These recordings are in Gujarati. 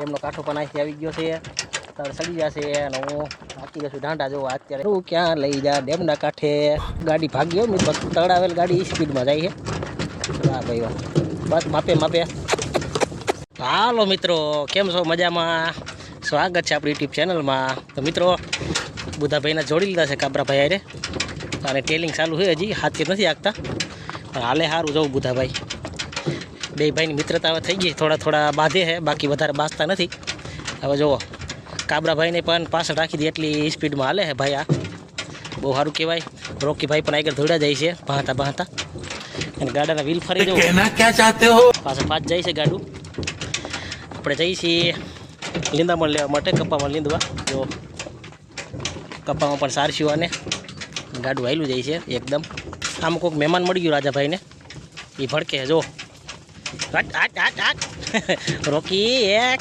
એમનો કાંઠો પણ અહીંથી આવી ગયો છે. તારે સડી જશે અને હું હાકી જશું ઢાંડા જોવા અત્યારે. હું ક્યાં લઈ જા? ડેમના કાંઠે ગાડી ભાગ્યો મિત્રો. તળાવેલ ગાડી સ્પીડમાં જાય છે. વાહ ભાઈ વાહ. બસ માપે માપે. હાલો મિત્રો, કેમ છો? મજામાં? સ્વાગત છે આપણી યુટ્યુબ ચેનલમાં. તો મિત્રો, બુધાભાઈને જોડી લીધા છે કાબરાભાઈ અરે અને ટેલિંગ ચાલુ છે હજી. હાથથી નથી આગતા પણ હાલે સારું જવું બુધાભાઈ. બે ભાઈની મિત્રતા હવે થઈ ગઈ. થોડા થોડા બાંધે હે બાકી વધારે બાંધતા નથી. હવે જુઓ કાબરાભાઈને પણ પાછળ રાખી દે એટલી સ્પીડમાં હાલે છે ભાઈ આ. બહુ સારું કહેવાય. રોકીભાઈ પણ આગળ ધોડા જાય છે ભાંતા ભાંતા. અને ગાડાના વ્હીલ ફરી જવું પાછળ પાછ જાય છે ગાડું. આપણે જઈએ છીએ લીંદામણ લેવા માટે કપ્પામાં લીંદવા. જો કપ્પામાં પણ સારસ્યું અને ગાડું વાયલું જાય છે એકદમ. આમ કોઈક મહેમાન મળી ગયું રાજાભાઈને. એ ભડકે જો હટ હટ હટ હટ. રોકી, એક.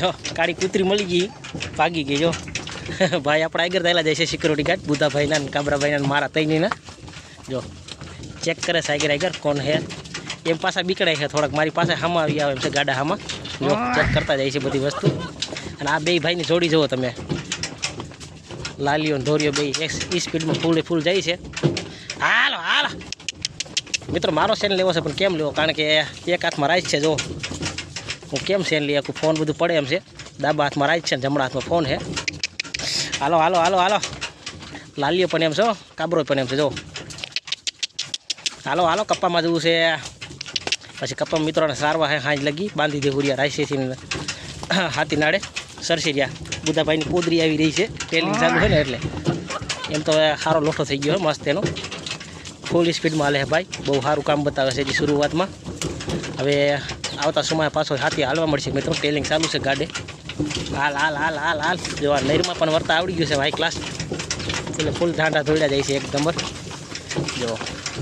જો, કાળી કૂતરી મળી ગઈ. ભાગી ગઈ, જો. ભાઈ આપણે આગળ થયેલા જાય છે સિક્યુરિટી ગાર્ડ બુધાભાઈના ને કાબરાભાઈના મારા તૈનીના જો ચેક કરે છે આગળ આગળ કોણ હે એમ પાછા બીકડાય છે થોડાક. મારી પાસે હામાં આવી આવે એમ છે ગાડા હામાં. જો ચેક કરતા જાય છે બધી વસ્તુ. અને આ બે ભાઈની જોડી જુઓ તમે. લાલીઓ ધોરીઓ બે એક સ્પીડમાં ફૂલે ફૂલ જાય છે. મિત્રો, મારો સેન લેવો છે, પણ કેમ લેવો? કારણ કે એક હાથમાં રાઈટ છે, જો. હું કેમ સેન લઈ શકું ફોન બધું પડે એમ છે. ડાબા હાથમાં રાઈટ છે જમણા હાથમાં ફોન છે. હાલો હાલો હાલો હાલો. લાલીઓ પણ એમ છો કાબરો પણ એમ છે, જો. હાલો હાલો, કપ્પામાં જવું છે. પછી કપ્પા મિત્રોને સારવા હે, હાંજ લગી. બાંધી દે હુરિયા રાયસેથી હાથી નાડે સરસી રહ્યા બુધાભાઈની કોદરી આવી રહી છે. ટ્રેનિંગ ચાલુ હોય ને એટલે. એમ તો સારો લોઠો થઈ ગયો મસ્ત એનો. ફૂલ સ્પીડમાં હાલે છે ભાઈ. બહુ સારું કામ બતાવે છે હજી શરૂઆતમાં. હવે આવતા સમય પાછો હાથી હાલવા મળશે. મિત્રો ટેલિંગ ચાલુ છે ગાડે. હાલ હાલ હાલ હાલ હાલ. જો આ નહેરમાં પણ વર્તા આવડી ગયું છે ભાઈ ક્લાસ એટલે ફૂલ ઢાંડા ધોડ્યા જાય છે એક જો.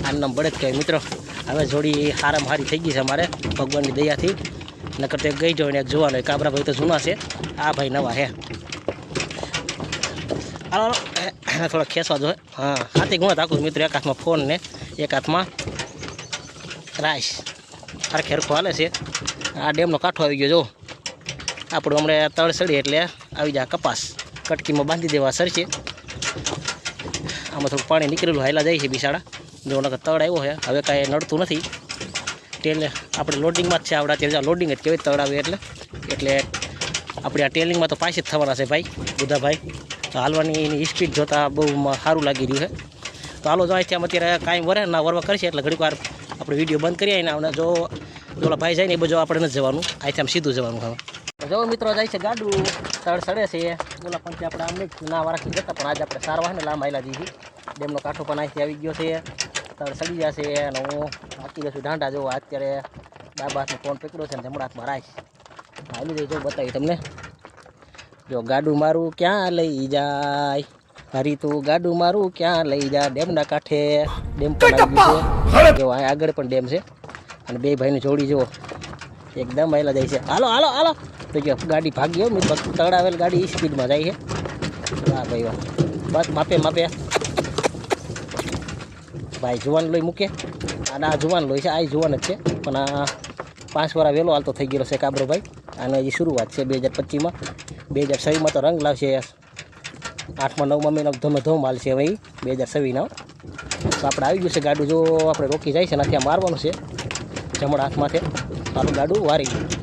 આનું નામ બળદ કહેવાય મિત્રો. હવે જોડી હારામ હારી થઈ ગઈ છે અમારે ભગવાનની દયાથી. નકર તો ગઈ જોઈને એક જોવાનો કાબરા ભાઈ તો જૂના છે. આ ભાઈ નવા હે હાલો થોડા ખેંચવા જોઈએ હા. હાથી ગુણ તાકું મિત્રો એક હાથમાં ફોન ને એક હાથમાં રાઈસ. હરખે ખેરખો હાલે છે. આ ડેમનો કાંઠો આવી ગયો, જો. આપણું હમણાં તળ સડી એટલે આવી જાય કપાસ. કટકીમાં બાંધી દેવા સરશે. આમાં થોડું પાણી નીકળેલું હાયલા જાય છે બિસાડા. જો નકર તળ આવ્યો છે હવે કાંઈ નડતું નથી. ટેલ આપણે લોડિંગમાં જ છે આવડા અત્યારે. લોડિંગ જ કેવી તળ આવે એટલે. એટલે આપણે આ ટેલિંગમાં તો પાછી જ થવાના છે ભાઈ, બુધાભાઈ. હાલવાની એની સ્પીડ જોતાં બહુ સારું લાગી રહ્યું છે. તો હાલો, જો અહીંથી આમ અત્યારે કાંઈ વરે ના વરવા કરશે એટલે ઘડીક વાર આપણે વીડિયો બંધ કરીએ ને આપણે જો ઓલા ભાઈ જાય ને એ બધું આપણે નથી જવાનું. અહીંથી આમ સીધું જવાનું હવે. જો મિત્રો જાય છે ગાડું તળ સડે છે. ઓલા પંચે આપણે આમ નહીં ના વારાથી જતા, પણ આજે આપણે સારવા ને લાંબ આવેલા દીધી. ડેમનો કાંઠો પણ અહીંથી આવી ગયો છે. તળ સડી જશે અને હું વાંચી ગયો છું ઢાંઢા જોવો અત્યારે ડાબા હાથનો ફોન પકડ્યો છે ને જમણા હાથમાં રાખ આવી જઈ જો બતાવી તમને. જો ગાડું મારું ક્યાં લઈ જાય? હરી તું ગાડું મારું ક્યાં લઈ જા? ડેમના કાંઠે ડેમ પણ આવી છે. જો અહીં આગળ પણ ડેમ છે. અને બે ભાઈની જોડી જુઓ. એકદમ વહેલા જાય છે. હાલો હાલો હાલો. તો જો ગાડી ભાગી ગયો તળાવેલ ગાડી સ્પીડમાં જાય છે. વાહ ભાઈ વાહ. બસ માપે માપે. ભાઈ જુવાન લોહી મૂકે. અને આ જુવાન લોહી છે. આ જુવાન જ છે. પણ આ પાંચ વાર વહેલો હાલતો થઈ ગયો છે કાબરો ભાઈ અને હજી શરૂઆત છે બે હજાર પચીસમાં બે હજાર છવ્વીસમાં તો રંગ લાવશે આઠમા, નવમાં મહિના ધમધમ ધોમ હાલ છે હવે બે હજાર છવ્વીસના તો આપણે આવી ગયું છે ગાડું. જો આપણે રોકી જાય છે ને, ત્યાં મારવાનું છે. જમણા હાથમાંથી. સારું ગાડું વારી ગયું.